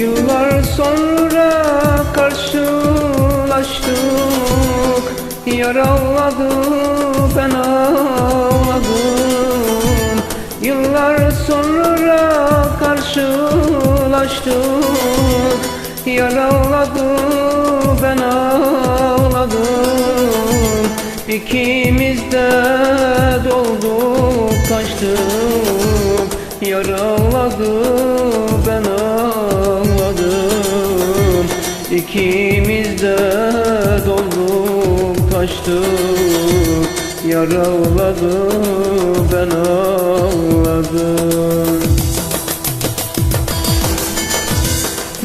Yıllar sonra karşılaştık. Yaraladı ben ağladım. Yıllar sonra karşılaştık. Yaraladı ben ağladım. İkimiz de dolduk taştık Yaraladı İkimiz de dolduk taştık Yaraladı ben ağladım.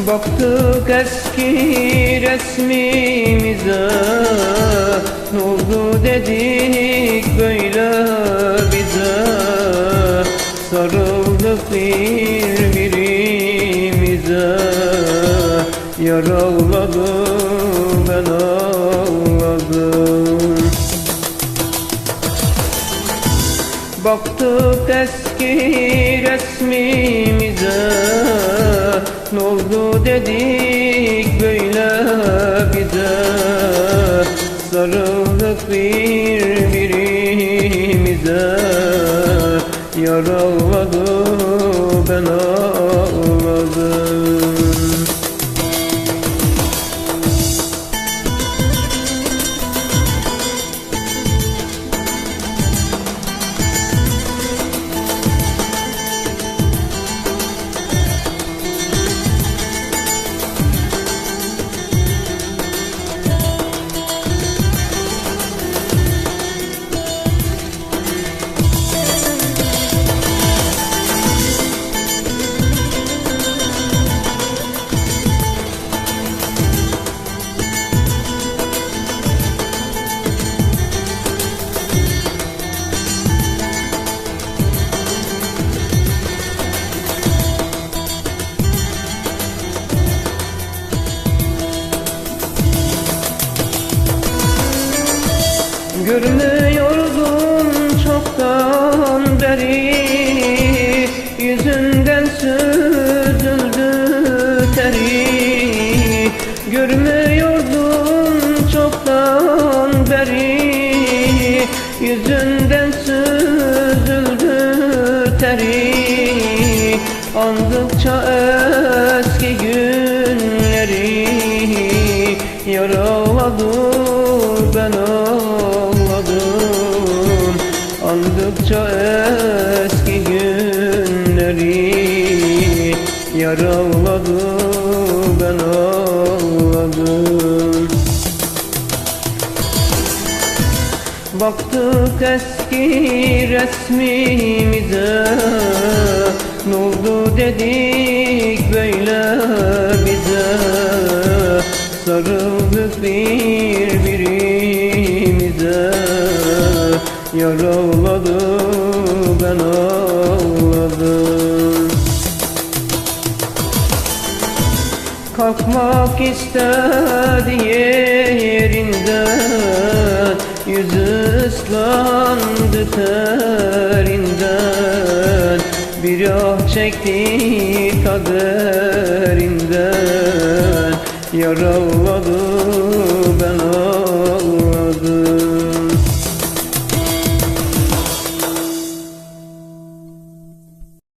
Baktık eski resmimize Ne oldu dedik böyle bize. Sarıldık birbirimize Yaraladı ben ağladım. Baktık eski resmimize Ne oldu dedik böyle bize. Sarıldık birbirimize Yaraladı ben Görmüyordum çoktan beri Yüzünden süzüldü teri. Görmüyordum çoktan beri Yüzünden süzüldü teri. Andıkça eski günleri Yaraladı eski günleri Yaraladı ben ağladım. Baktık eski resmimize Ne oldu dedik böyle bize. Sarıldık birbirimize Yaraladı ben ağladım. Kalkmak istedi yerinden Yüzü ıslandı terinden. Bir ah çekti kaderinden. Yaralı